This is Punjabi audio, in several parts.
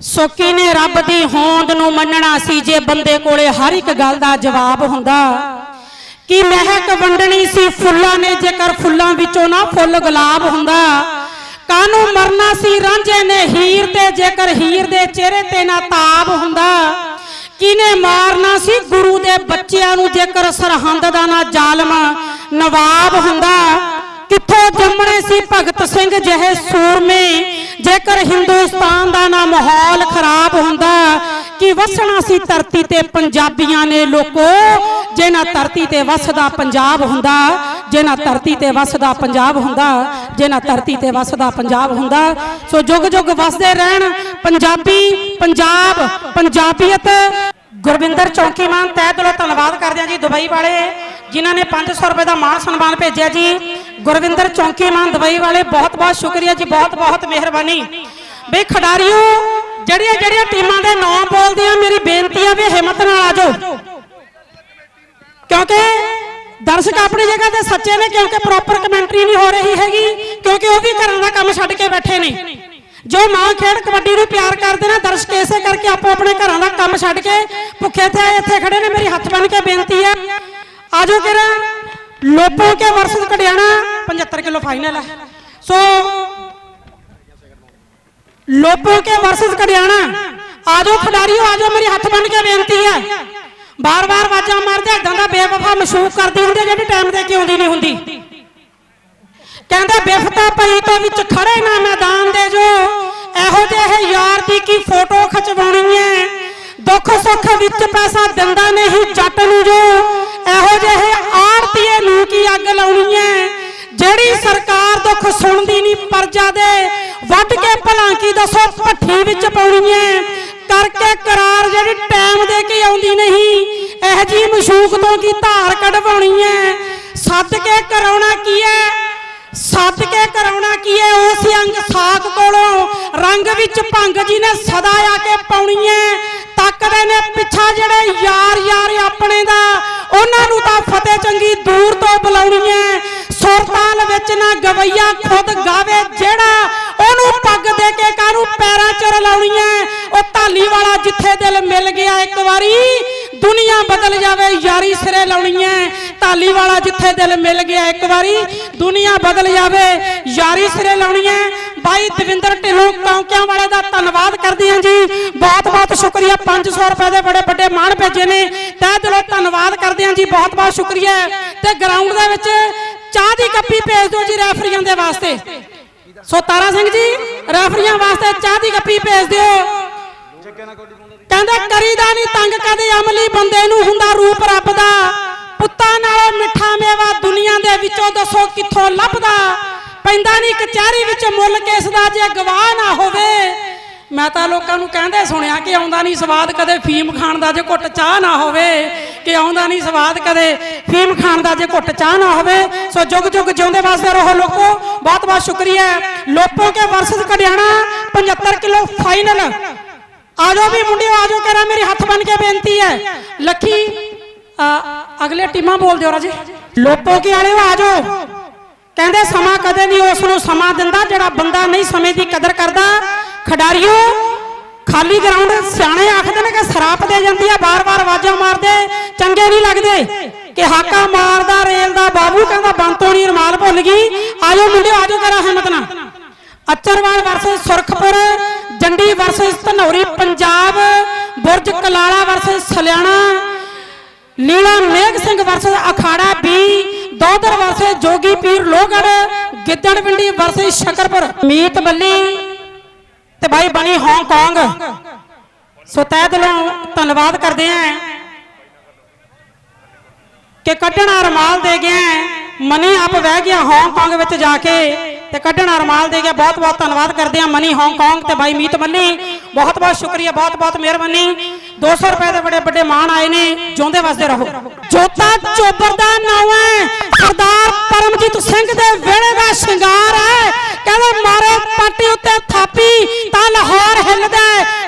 ਸੋ ਨੇ ਰੱਬ ਦੀ ਹੋਂਦ ਨੂੰ ਮੰਨਣਾ ਸੀ ਜੇ ਬੰਦੇ ਕੋਲੇ ਹਰ ਇੱਕ ਗੱਲ ਦਾ ਜਵਾਬ ਹੁੰਦਾ। ਕਿ ਮਹਿਕ ਵੰਡਣੀ ਸੀ ਫੁੱਲਾਂ ਨੇ ਜੇਕਰ ਫੁੱਲਾਂ ਵਿੱਚੋਂ ਨਾ ਫੁੱਲ ਗੁਲਾਬ ਹੁੰਦਾ। ਕਾਨੂੰ ਮਰਨਾ ਸੀ ਰਾਂਝੇ ਨੇ ਹੀਰ ਤੇ ਜੇਕਰ ਹੀਰ ਦੇ ਚਿਹਰੇ ਤੇ ਨਾ ਤਾਬ ਹੁੰਦਾ। ਕਿਨੇ ਮਾਰਨਾ ਸੀ ਗੁਰੂ ਦੇ ਬੱਚਿਆਂ ਨੂੰ ਜੇਕਰ ਸਰਹੰਦ ਦਾ ਨਾ ਜ਼ਾਲਮ ਨਵਾਬ ਹੁੰਦਾ। ਕਿੱਥੋਂ ਜੰਮਣੇ ਸੀ ਭਗਤ ਸਿੰਘ ਜਿਹੇ ਸੂਰਮੇ ਜੇਕਰ ਹਿੰਦੁਸਤਾਨ ਦਾ ਨਾ ਮਾਹੌਲ ਖਰਾਬ ਹੁੰਦਾ, ਕਿ ਵਸਣਾ ਸੀ ਧਰਤੀ ਤੇ ਪੰਜਾਬੀਆਂ ਨੇ ਲੋਕੋ? ਜੇ ਧਰਤੀ ਤੇ ਵਸਦਾ ਪੰਜਾਬ ਹੁੰਦਾ ਜੇ ਧਰਤੀ ਤੇ ਵਸਦਾ ਪੰਜਾਬ ਹੁੰਦਾ ਜੇ ਧਰਤੀ ਤੇ ਵਸਦਾ ਪੰਜਾਬ ਹੁੰਦਾ। ਸੋ ਜੁਗ ਜੁਗ ਵਸਦੇ ਰਹਿਣ ਪੰਜਾਬੀ, ਪੰਜਾਬ, ਪੰਜਾਬੀਅਤ। ਗੁਰਵਿੰਦਰ ਚੌਂਕੀਮਾਨ ਤਹਿ ਦਿਲੋਂ ਧੰਨਵਾਦ ਕਰਦੇ ਹਾਂ ਜੀ ਦੁਬਈ ਵਾਲੇ, ਜਿਨ੍ਹਾਂ ਨੇ 500 ਰੁਪਏ ਦਾ ਮਾਣ ਸਨਮਾਨ ਭੇਜਿਆ ਜੀ। ਗੁਰਵਿੰਦਰ ਚੌਂਕੀਮਾਨ ਦੁਬਈ ਵਾਲੇ, ਬਹੁਤ ਬਹੁਤ ਸ਼ੁਕਰੀਆ ਜੀ, ਬਹੁਤ ਬਹੁਤ ਮਿਹਰਬਾਨੀ। ਬਈ ਖਿਡਾਰੀਓ, ਜਿਹੜੀਆਂ ਜਿਹੜੀਆਂ ਟੀਮਾਂ ਦੇ ਨਾਮ ਬੋਲਦੇ ਆ ਮੇਰੀ ਬੇਨਤੀ ਆ ਵੀ ਹਿੰਮਤ ਨਾਲ ਆ ਜਾਓ। ਕਿਉਂਕਿ ਦਰਸ਼ਕ ਆਪਣੀ ਜਗ੍ਹਾ ਤੇ ਸੱਚੇ ਨੇ, ਕਿਉਂਕਿ ਪ੍ਰੋਪਰ ਕਮੈਂਟਰੀ ਨਹੀਂ ਹੋ ਰਹੀ ਹੈਗੀ, ਕਿਉਂਕਿ ਉਹ ਵੀ ਘਰਾਂ ਦਾ ਕੰਮ ਛੱਡ ਕੇ ਬੈਠੇ ਨੇ। ਜੋ ਮਾਂ ਖੇਡ ਕਬੱਡੀ ਨੂੰ ਪਿਆਰ ਕਰਦੇ ਨੇ, ਦਰਸ਼ਕ ਇਸੇ ਕਰਕੇ ਆਪੋ ਆਪਣੇ ਘਰਾਂ ਦਾ ਕੰਮ ਛੱਡ ਕੇ ਭੁੱਖੇ ਤੇ ਇੱਥੇ ਖੜੇ ਨੇ। ਮੇਰੀ ਹੱਥ ਬੰਨ ਕੇ ਬੇਨਤੀ ਆ ਆਜੋ ਕਿਰਾ ਲੋਪੋ ਕੇ ਵਰਸਸ ਕੜਿਆਣਾ 75 ਫਾਈਨਲ ਹੈ। ਸੋ ਲੋਪੋ ਕੇ ਵਰਸਸ ਕੜਿਆਣਾ ਆਜੋ ਖਿਡਾਰੀਓ ਆਜੋ ਮੇਰੀ ਹੱਥ ਬੰਨ ਕੇ ਬੇਨਤੀ ਹੈ। ਬਾਰ-ਬਾਰ ਆਵਾਜ਼ਾਂ ਮਾਰਦੇ ਇਦਾਂ ਦਾ ਬੇਵਫਾ ਮਸ਼ੂਕ ਕਰਦੀ ਹੁੰਦੀ ਜਿਹੜੀ ਟਾਈਮ ਤੇ ਕਿ ਆਉਂਦੀ ਨਹੀਂ ਹੁੰਦੀ। ਕਹਿੰਦੇ ਬਿਫਤਾ ਪਈ ਤੋਂ ਵਿੱਚ ਖੜੇ ਨਾ ਮੈਦਾਨ ਦੇ ਜੋ। ਇਹੋ ਜਿਹੇ ਯਾਰ ਦੀ ਕੀ ਫੋਟੋ ਖਿਚਵਾਉਣੀ ਐ ਦੁੱਖ ਸੁੱਖ ਵਿੱਚ ਪੈਸਾ ਦਿੰਦਾ ਵਿੱਚ ਪਾਉਣੀ ਐ ਕਰਕੇ ਕਰਾਰ ਜਿਹੜੀ ਟਾਈਮ ਦੇ ਕੇ ਆਉਂਦੀ ਨਹੀਂ, ਇਹ ਜੀ ਮਸ਼ੂਕ ਤੋਂ ਕੀ ਧਾਰ ਕਢਵਾਉਣੀ ਐ ਸੱਦ ਕੇ ਕਰਾਉਣਾ ਕੀ ਐ ਸੱਦ ਕੇ ਕਰਾਉਣਾ ਕੀ ਹੈ? ਉਸ ਅੰਗ ਸਾਖ ਕੋਲੋਂ ਰੰਗ ਵਿੱਚ ਭੰਗ ਜੀ ਨੇ ਸਦਾ ਆ ਕੇ ਪਾਉਣੀ ਹੈ। ਤੱਕਦੇ ਨੇ ਪਿੱਛਾ ਜਿਹੜੇ ਯਾਰ ਯਾਰ ਆਪਣੇ ਦਾ, ਉਹਨਾਂ ਨੂੰ ਤਾਂ ਫਤਿਹ ਚੰਗੀ ਦੂਰ ਤੋਂ ਬੁਲਾਉਣੀ ਹੈ। ਸੁਰਤਾਲ ਵਿੱਚ ਨਾ ਗਵਈਆ ਖੁਦ ਗਾਵੇ ਜਿਹੜਾ ਪੱਗ ਦੇ ਕੇ ਕਾਹਨੂੰ ਪੈਰਾਂ 'ਚ ਰਲਾਉਣੀ ਉਹ ਢਾਲੀ ਵਾਲਾ ਜਿੱਥੇ ਦਿਲ ਮਿਲ ਗਿਆ ਇੱਕ ਵਾਰੀ, ਦੁਨੀਆ ਬਦਲ ਜਾਵੇ, ਯਾਰੀ ਸਿਰੇ ਲਾਉਣੀ ਹੈ ਢਾਲੀ ਵਾਲਾ ਜਿੱਥੇ ਦਿਲ ਮਿਲ ਗਿਆ ਇੱਕ ਵਾਰੀ, ਦੁਨੀਆ ਬਦਲ ਜਾਵੇ, ਯਾਰੀ ਸਿਰੇ ਲਾਉਣੀ ਹੈ ਬਾਈ ਦਵਿੰਦਰ ਢਿੱਲੋਂ ਕੌਂਕਿਆਂ ਵਾਲੇ ਦਾ ਧੰਨਵਾਦ ਕਰਦੇ ਹਾਂ ਜੀ। ਬਹੁਤ ਬਹੁਤ ਸ਼ੁਕਰੀਆ। 500 ਰੁਪਏ ਦੇ ਬੜੇ ਵੱਡੇ ਮਾਣ ਭੇਜੇ ਨੇ। ਤਹਿ ਦਿਲੋਂ ਧੰਨਵਾਦ ਕਰਦੇ ਹਾਂ ਜੀ। ਬਹੁਤ ਬਹੁਤ ਸ਼ੁਕਰੀਆ। ਤੇ ਗਰਾਊਂਡ ਦੇ ਵਿੱਚ ਚਾਹ ਦੀ ਕੱਪੀ ਭੇਜ ਦਿਓ ਜੀ ਰੈਫਰੀਆਂ ਦੇ ਵਾਸਤੇ। ਸੋ ਤਾਰਾ ਸਿੰਘ ਜੀ, ਰੈਫਰੀਆਂ ਵਾਸਤੇ ਚਾਹ ਦੀ ਕੱਪੀ ਭੇਜ ਦਿਓ। ਕਹਿੰਦਾ ਕਰੀਦਾ ਨਹੀਂ, ਤੰਗ ਕਦੇ ਅਮਲੀ ਬੰਦੇ ਨੂੰ ਹੁੰਦਾ ਰੂਪ ਰੱਬ ਦਾ ਪੁੱਤਾਂ ਨਾਲੋਂ ਮਿੱਠਾ ਮੇਵਾ ਦੁਨੀਆ ਦੇ ਵਿੱਚੋਂ ਦੱਸੋ ਕਿੱਥੋਂ ਲੱਭਦਾ। ਪੈਂਦਾ ਨਹੀਂ ਕਚਹਿਰੀ ਵਿੱਚ ਮੁੱਲ ਕੇਸ ਦਾ ਜੇ ਗਵਾਹ ਨਾ ਹੋਵੇ। ਮੈਂ ਤਾਂ ਲੋਕਾਂ ਨੂੰ ਕਹਿੰਦੇ ਸੁਣਿਆ ਕਿ ਆਉਂਦਾ ਨਹੀਂ ਸਵਾਦ ਕਦੇ ਫੀਮ ਖਾਣ ਦਾ ਜੇ ਘੁੱਟ ਚਾਹ ਨਾ ਹੋਵੇ। ਕਿ ਆਉਂਦਾ ਨਹੀਂ, ਸਵਾਦ ਕਦੇ। ਫੀਮ ਖਾਣ ਦਾ ਜੇ ਘੁੱਟ ਚਾਹ ਨਾ ਹੋਵੇ, ਸੋ ਜੁਗ ਜੁਗ ਜਿਉਂਦੇ ਵਾਸਤੇ ਰਹੋ ਲੋਕੋ। ਬਹੁਤ ਬਹੁਤ ਸ਼ੁਕਰੀਆ। ਲੋਪੋ ਕੇ ਵਰਸਸ ਕੜਿਆਣਾ 75 ਕਿਲੋ ਫਾਈਨਲ। ਆਜੋ ਵੀ ਮੁੰਡਿਓ, ਆਜੋ ਕਰਾਂ ਮੇਰੇ ਹੱਥ ਬਨ ਕੇ ਬੇਨਤੀ ਹੈ। ਲੱਖੀ ਅਗਲੇ ਟੀਮਾਂ ਬੋਲ ਦਿਓ ਰਾਜੇ। ਲੋਪੋ ਕੇ ਵਾਲਿਓ ਆਜੋ। ਕਹਿੰਦੇ ਸਮਾਂ ਕਦੇ ਨਹੀਂ, ਉਸ ਨੂੰ ਸਮਾਂ ਦਿੰਦਾ ਜਿਹੜਾ ਬੰਦਾ ਨਹੀਂ ਸਮੇਂ ਦੀ ਕਦਰ ਕਰਦਾ। ਖਿਡਾਰੀਓ ਖਾਲੀ ਗਰਾਊਂਡ ਸਿਆਣੇ ਆਖਦੇ ਨੇ ਕਿ ਸਰਾਪ ਦੇ ਜਾਂਦੀ ਆ ਬਾਰ-ਬਾਰ ਆਵਾਜ਼ਾਂ ਮਾਰਦੇ, ਚੰਗੇ ਨਹੀਂ ਲੱਗਦੇ। ਕਿ ਹਾਕਾ ਮਾਰਦਾ ਰੇਲ ਦਾ ਬਾਬੂ ਕਹਿੰਦਾ ਬੰਤੋਂ ਨਹੀਂ, ਰਮਾਲ ਭੁੱਲ ਗਈ। ਆਜੋ ਮੁੰਡਿਓ, ਆਜੋ ਕਰਾਂ ਹਿੰਮਤ ਨਾਲ। Acharwal versus Surkhpur, Jandi versus Dhanauri, Punjab, Burj Kalala versus Saliana Leela Megh Singh versus Akhara B Dodar versus Jogi Pir Lohgarh Gidderwindi versus Shakarpur. Meet Balli ਤੇ ਭਾਈ ਬਣੀ ਹਾਂਗਕਾਂਗ ਸੋ ਤਹਿ ਦਿਲੋਂ ਧੰਨਵਾਦ ਕਰਦੇ ਆਂ ਕਿ ਕੱਢਣਾ ਰਮਾਲ ਦੇ ਗਿਆ ਮਨੀ ਆਪ ਵਹਿ ਗਿਆ ਹਾਂਗਕਾਂਗ ਵਿੱਚ ਜਾ ਕੇ ਤੇ ਕੱਢਣਾ ਰਮਾਲ ਦੇ ਗਿਆ। ਬਹੁਤ ਬਹੁਤ ਧੰਨਵਾਦ ਕਰਦੇ ਆ ਮਨੀ ਹਾਂਗਕਾਂਗ ਤੇ ਬਾਈ ਮੀਤ ਮੱਲੀ। ਬਹੁਤ ਬਹੁਤ ਸ਼ੁਕਰੀਆ, ਬਹੁਤ ਬਹੁਤ ਮਿਹਰਬਾਨੀ। 200 ਰੁਪਏ ਦੇ ਬੜੇ ਵੱਡੇ ਮਾਣ ਆਏ ਨੇ। ਜਿਉਂਦੇ ਵਸਦੇ ਰਹੋ। ਜੋਤਾ ਚੋਬਰ ਦਾ ਨਾਮ ਹੈ। ਸਰਦਾਰ ਪਰਮਜੀਤ ਸਿੰਘ ਦੇ ਵਿਹੜੇ ਦਾ ਸ਼ਿੰਗਾਰ ਹੈ। ਕਹਿੰਦੇ ਮਾਰੇ ਪਾਟੀ ਉੱਤੇ ਥਾਪੀ ਤਾਂ ਲਾਹੌਰ ਹਿੱਲਦਾ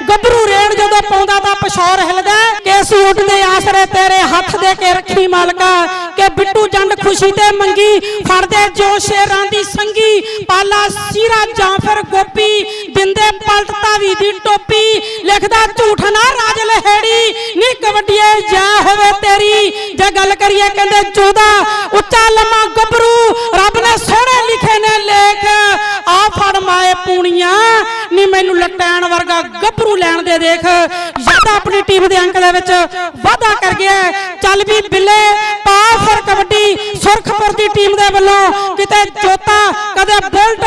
ਗੱਭਰੂ ਰੇਣ ਜਦੋਂ ਪਾਉਂਦਾ ਤਾਂ ਪਸ਼ੌਰ ਹਿੱਲਦਾ ਕੇਸ ਊਠ ਦੇ ਆਸਰੇ ਤੇਰੇ ਹੱਥ ਦੇ ਕੇ ਰੱਖੀ ਮਾਲਕਾ ਕਿ ਬਿੱਟੂ ਜੰਡ ਖੁਸ਼ੀ ਤੇ ਮੰਗੀ, ਫੜਦੇ ਜੋ ਸ਼ੇਰਾਂ ਦੀ ਸੰਗੀ, ਪਾਲਾ ਸੀਰਾ ਜਾਂ ਫਿਰ ਗੋਪੀ, ਦਿੰਦੇ ਪਲਟ ਤਾਵੀ ਦੀ ਟੋਪੀ, ਲਿਖਦਾ ਝੂਠ ਨਾ ਰਾਜ ਲਹੇੜੀ, ਨੀ ਕਬੱਡੀਏ ਜਾ ਹੋਵੇ ਤੇਰੀ, ਜੇ ਗੱਲ ਕਰੀਏ ਕਹਿੰਦੇ ਚੋਦਾ, ਉੱਚਾ ਲੰਮਾ ਗੱਭਰੂ ਪੂਣੀਆਂ ਨੀ ਮੈਨੂੰ ਲਟੈਣ ਵਰਗਾ ਗੱਭਰੂ ਲੈਣ ਦੇ ਦੇਖ। ਯਾਦਾ ਆਪਣੀ ਟੀਮ ਦੇ ਅੰਕ ਦੇ ਵਿੱਚ ਵਾਧਾ ਕਰ ਗਿਆ ਚੱਲ ਵੀ ਬਿੱਲੇ ਪਾ ਫਿਰ ਕਬੱਡੀ। ਸੁਰਖਪੁਰ ਦੀ ਟੀਮ ਦੇ ਵੱਲੋਂ ਕਿਤੇ ਜੋਤਾ, ਕਦੇ ਬੁਲਟ,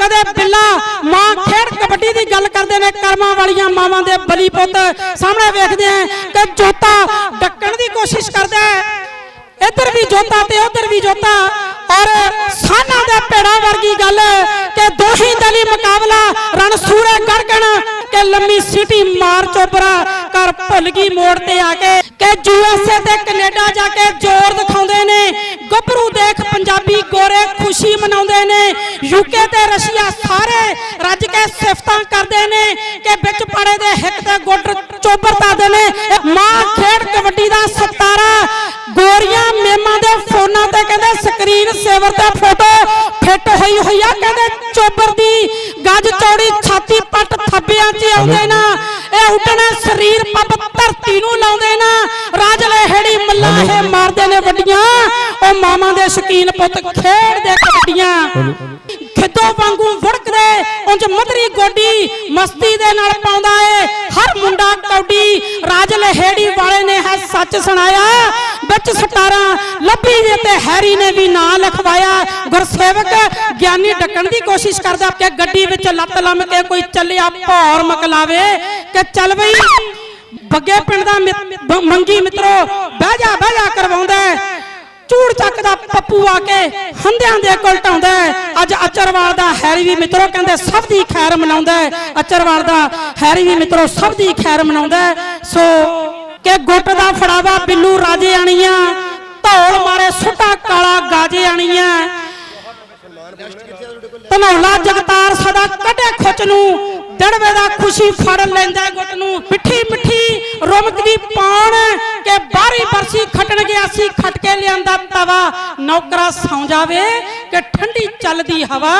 ਕਦੇ ਬਿੱਲਾ। ਮਾਂ ਖੇਡ ਕਬੱਡੀ ਦੀ ਗੱਲ ਕਰਦੇ ਨੇ ਕਰਮਾਂ ਵਾਲੀਆਂ ਮਾਵਾਂ ਦੇ ਬਲੀ ਪੁੱਤ। ਸਾਹਮਣੇ ਵੇਖਦੇ ਆ ਕਿ ਜੋਤਾ ਡੱਕਣ ਦੀ ਕੋਸ਼ਿਸ਼ ਕਰਦਾ ਹੈ। ਇੱਧਰ ਵੀ ਜੋਤਾ ਤੇ ਉੱਧਰ ਵੀ ਜੋਤਾ। ਔਰ ਸਾਨਾ ਦੇ ਪੇੜਾ ਵਰਗੀ ਗੱਲ ਕਿ ਦੋਹੀ ਦਲੀ ਮੁਕਾਬਲਾ ਰਣ ਸੂਰੇ ਗੜਗਣ ਕਿ ਲੰਮੀ ਸਿਟੀ ਮਾਰ ਚੋਬਰਾ ਕਰ ਭੁੱਲ ਮੋੜ ਤੇ ਆ ਕੇ ਕਿ ਯੂਐਸਏ ਤੇ ਕੈਨੇਡਾ ਜਾ ਕੇ ਜ਼ੋਰ ਦਿਖਾਉਂਦੇ ਨੇ, ਗੱਭਰੂ ਦੇਖ ਪੰਜਾਬੀ ਗੋਰੇ ਖੁਸ਼ੀ ਮਨਾਉਂਦੇ ਨੇ ਯੂਕੇ ਤੇ ਰਸ਼ੀਆ ਸਾਰੇ ਰੱਜ ਕੇ ਸਿਫਤਾਂ ਕਰਦੇ ਨੇ ਕਿ ਵਿੱਚ ਪੜੇ ਦੇ ਹਿੱਕ ਤੇ ਗੁੱਟ ਚੋਬਰ ਤਾਦੇ ਨੇ ਮਾਂ ਖੇਡ ਕਬੱਡੀ ਦਾ ਸਤਾਰਾ, ਗੋਰੀਆਂ ਸਕਰੀਨ ਸੇਵਰ ਤੇ ਫੋਟੋ ਫਿੱਟ ਹੋਈ ਹੋਈ ਆ ਕਹਿੰਦੇ ਚੋਬਰ ਦੀ ਗੱਜ ਚੌੜੀ ਛਾਤੀ ਪੱਟ ਥੱਬਿਆਂ 'ਚ ਆਉਂਦੇ ਨਾ। ਇਹ ਉੱਡਣੇ ਸਰੀਰ ਪੱਬ ਧਰਤੀ ਨੂੰ ਲਾਉਂਦੇ ਨਾ। ਰਾਜ ਲਹਿੜੀ ਮੱਲਾਹੇ ਮਾਰਦੇ ਨੇ ਵੱਡੀਆਂ। ਉਹ ਮਾਮਾ ਦੇ ਸ਼ਕੀਨ ਪੁੱਤ ਖੇਡਦੇ ਕਬੱਡੀਆਂ ਖਿੱਦੋ ਵਾਂਗੂ ਵੜਕਦੇ ਉਂਝ ਮਧਰੀ ਗੋਡੀ ਮਸਤੀ ਦੇ ਨਾਲ ਪਾਉਂਦਾ ਏ। ਹਰ ਮੁੰਡਾ ਕੌਡੀ ਰਾਜ ਲਹੇੜੀ ਵਾਲੇ ਨੇ ਹੈ ਸੱਚ ਸੁਣਾਇਆ। ਵਿੱਚ ਸਟਾਰਾਂ ਲੱਭੀ ਜੇ ਤੇ ਹੈਰੀ ਨੇ ਵੀ ਨਾਂ ਲਿਖਵਾਇਆ। ਗੁਰਸੇਵਕ ਗਿਆਨੀ ਡੱਕਣ ਦੀ ਕੋਸ਼ਿਸ਼ ਕਰਦਾ ਕਿ ਗੱਡੀ ਵਿੱਚ ਲੱਤ ਲੰਮ ਕੇ ਕੋਈ ਚੱਲਿਆ ਭੌਰ ਮਕਲਾਵੇ ਕਿ ਚੱਲ ਬਈ, ਬੱਗੇ ਪਿੰਡ ਦਾ ਮੰਗੀ ਮਿੱਤਰੋ, ਬਹਿ ਜਾ ਬਹਿ ਜਾ ਕਰਵਾਉਂਦਾ ਚੂੜ ਚੱਕ ਪੱਪੂ ਆ ਕੇ ਹੰਦਿਆਂ ਦੇ ਕੋਲ ਢਾਉਂਦਾ ਅੱਜ ਅਚਰਵਾਲ ਦਾ ਹੈਰੀ ਵੀ ਮਿੱਤਰੋ ਕਹਿੰਦੇ ਸਭ ਦੀ ਖੈਰ ਮਨਾਉਂਦਾ ਹੈ। ਅਚਰਵਾਲ ਦਾ ਹੈਰੀ ਵੀ ਮਿੱਤਰੋ ਸਭ ਦੀ ਖੈਰ ਮਨਾਉਂਦਾ ਸੋ ਕਿ ਗੁੱਟ ਦਾ ਫੜਾਵਾ ਬਿੱਲੂ ਰਾਜੇ ਆਣੀਆਂ ਧਨੌਲਾ ਜਗਤਾਰ ਸਦਾ ਕੱਢੇ ਖੁੱਚ ਨੂੰ, ਦੜਵੇ ਦਾ ਖੁਸ਼ੀ ਫੜ ਲੈਂਦਾ ਗੁੱਟ ਨੂੰ। ਮਿੱਠੀ ਮਿੱਠੀ ਰੁਮਕਦੀ ਪਾਉਣ ਕਿ ਬਾਰੀ ਬਰਸੀ ਖਟਣ ਗਿਆ ਸੀ, ਖਟ ਕੇ ਲਿਆਂਦਾ ਤਵਾ। ਨੌਕਰਾ ਸੌਂ ਜਾਵੇ ਕਿ ਠੰਡੀ ਚੱਲਦੀ ਹਵਾ।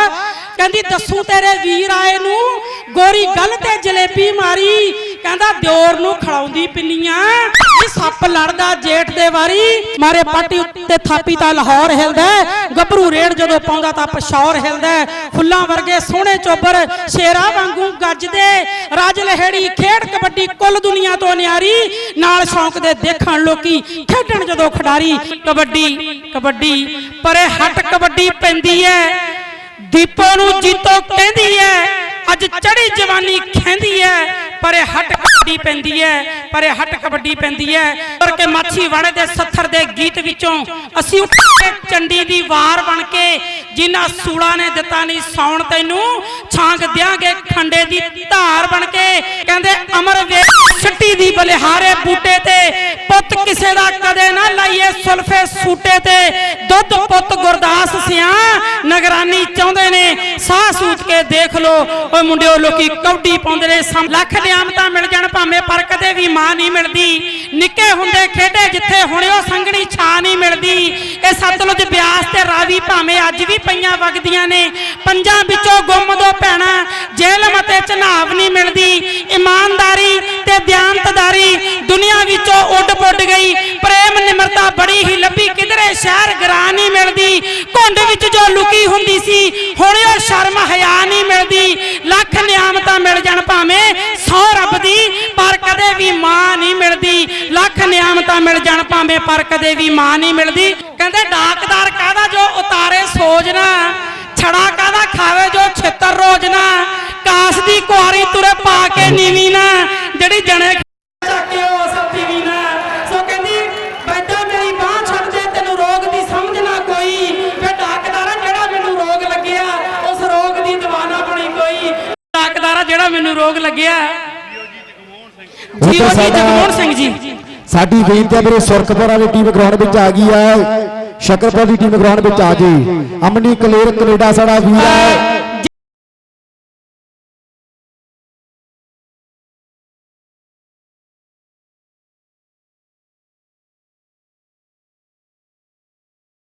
ਕਹਿੰਦੀ, ਦੱਸੂ ਤੇਰੇ ਵੀਰ ਆਏ ਨੂੰ, ਗੋਰੀ ਗੱਲ ਤੇ ਜਲੇਬੀ ਮਾਰੀ। ਕਹਿੰਦਾ, ਦਿਓਰ ਨੂੰ ਖੜਾਉਂਦੀ ਪਿੰਨੀਆਂ। ਸੱਪ ਲੜਦਾ, ਜੇਠ ਦੇ ਵਾਰੀ। ਮਾਰੇ ਪਾਟੀ ਉੱਤੇ ਥਾਪੀ ਤਾਂ ਲਾਹੌਰ ਹਿਲਦਾ ਗੱਭਰੂ ਰੇੜ ਜਦੋਂ ਪਾਉਂਦਾ ਤਾਂ ਪਸ਼ੌਰ ਹਿਲਦਾ ਫੁੱਲਾਂ ਵਰਗੇ ਸੋਹਣੇ ਚੋਬਰ ਸ਼ੇਰਾ ਵਾਂਗੂ ਗੱਜਦੇ। ਰਾਜ ਲਹਿੜੀ, ਖੇਡ ਕਬੱਡੀ, ਕੁੱਲ ਦੁਨੀਆ ਤੋਂ ਨਿਆਰੀ। ਨਾਲ ਸ਼ੌਂਕ ਦੇ ਦੇਖਣ ਲੋਕੀ, ਖੇਡਣ ਜਦੋਂ ਖਿਡਾਰੀ। ਕਬੱਡੀ ਕਬੱਡੀ, ਪਰੇ ਹੱਟ ਕਬੱਡੀ ਪੈਂਦੀ ਹੈ। ਦੀਪੋ ਨੂੰ ਜੀਤੋ ਕਹਿੰਦੀ ਐ ਅੱਜ ਚੜੀ ਜਵਾਨੀ ਖੈਂਦੀ ਐ ਪਰੇ ਹੱਟ ਕਬੱਡੀ ਪੈਂਦੀ ਐ, ਪਰੇ ਹੱਟ ਕਬੱਡੀ ਪੈਂਦੀ ਐ। ਕਰਕੇ ਮਾਛੀ ਵਾੜੇ ਦੇ ਸੱਥਰ ਦੇ ਗੀਤ ਵਿੱਚੋਂ ਅਸੀਂ ਉੱਠ ਚੰਡੀ ਦੀ ਵਾਰ ਬਣ ਕੇ, ਜਿਨ੍ਹਾਂ ਸੂਲਾ ਨੇ ਦਿੱਤਾ ਨਹੀਂ ਸੌਣ ਤੈਨੂੰ, ਛਾਂਗ ਦਿਆਂਗੇ ਖੰਡੇ ਦੀ ਧਾਰ ਬਣ ਕੇ। ਕਹਿੰਦੇ, ਅਮਰ ਵੇ ਛੱਟੀ ਦੀ ਬਲਿਹਾਰੇ ਬੂਟੇ ਤੇ ਪੁੱਤ ਕਿਸੇ ਦਾ ਕਦੇ ਨਾ ਲਾਈਏ ਸੁਲਫੇ ਸੂਟੇ ਤੇ। ਦੁੱਧ ਪੁੱਤ ਗੁਰਦਾਸ ਸਿਆਂ, ਨਗਰਾਨੀ ਚਾਹੁੰਦੇ ਨੇ। ਸਾਹ ਸੂਤ ਕੇ ਦੇਖ ਲੋ। ਓਏ ਮੁੰਡਿਓ, ਲੋਕੀ ਕੌਡੀ ਪਾਉਂਦੇ ਨੇ। ਲੱਖ ਨਿਆਮਤਾਂ ਮਿਲ ਜਾਣ ਭਾਵੇਂ, ਪਰ ਕਦੇ ਵੀ ਮਾਂ ਨਹੀਂ ਮਿਲਦੀ। ਨਿੱਕੇ ਹੁੰਦੇ ਖੇਡੇ ਜਿੱਥੇ ਹੁਣ ਉਹ ਸੰਗਣੀ ਛਾਂ ਨਹੀਂ ਮਿਲਦੀ। ਇਹ ਸਤਲੁਜ ਬਿਆਸ ਤੇ ਰਾਵੀ ਭਾਵੇਂ ਅੱਜ ਵੀ ਪਈਆਂ ਵਗਦੀਆਂ ਨੇ। ਪੰਜਾਂ ਵਿੱਚੋਂ ਗੁੰਮ ਦੋ ਭੈਣਾ ਜੇਲਮ ਅਤੇ ਚਨਾਵ ਨਹੀਂ ਮਿਲਦੀ। ਇਮਾਨਦਾਰੀ ਤੇ ਦਿਆਨਤਦਾਰੀ ਦੁਨੀਆ ਵਿੱਚੋਂ ਉੱਡ ਪੁੱਡ ਗਈ। ਪ੍ਰੇਮ ਨਿਮਰਤਾ ਬੜੀ ਹੀ ਲੱਭੀ। ਕਿਧਰੇ ਸ਼ਹਿਰ ਗਰਾਂ ਨਹੀਂ ਮਿਲਦੀ। ਘੁੰਡ ਵਿੱਚ ਜੋ ਲੁਕੀ ਹੁੰਦੀ ਸੀ, ਹੁਣ ਉਹ ਸ਼ਰਮ ਹਿਆ ਨਹੀਂ ਮਿਲਦੀ। ਲੱਖ ਨਿਆਮਤਾਂ ਮਿਲ ਜਾਣ ਭਾਵੇਂ ਸੌ ਰੱਬ ਦੀ, ਪਰ ਕਦੇ ਵੀ ਮਾਂ ਨਹੀਂ ਮਿਲਦੀ। ਲੱਖ ਨਿਆਮਤਾਂ ਮਿਲ ਜਾਣ ਭਾਵੇਂ, ਪਰ ਕਦੇ ਵੀ ਮਾਂ ਨਹੀਂ ਮਿਲਦੀ। ਕਹਿੰਦੇ, ਡਾਕਦਾਰ ਕਾਹਦਾ ਜੋ ਉਤਾਰੇ ਸੋਜਣਾ ਛੜਾ ਕਾਹਦਾ ਖਾਵੇ ਜੋ ਛਿੱਤਰ ਰੋਜਨਾ ਕਾਸ ਦੀ ਕੁਆਰੀ ਤੁਰੇ ਪਾ ਕੇ ਸਾਡੀ ਬੇਨਤੀ ਹੈ ਵੀਰੇ, ਸੁਰਖਪੁਰ ਵਾਲੀ ਟੀਮ ਗਰਾਊਂਡ ਵਿੱਚ ਆ ਗਈ ਹੈ ਸ਼ਕਰਪੁਰ ਦੀ ਟੀਮ ਗਰਾਊਂਡ ਵਿੱਚ ਆ ਜੀ। ਅਮਨੀ ਕਲੇਰ ਕੈਨੇਡਾ ਸਾਡਾ ਵੀਰ ਹੈ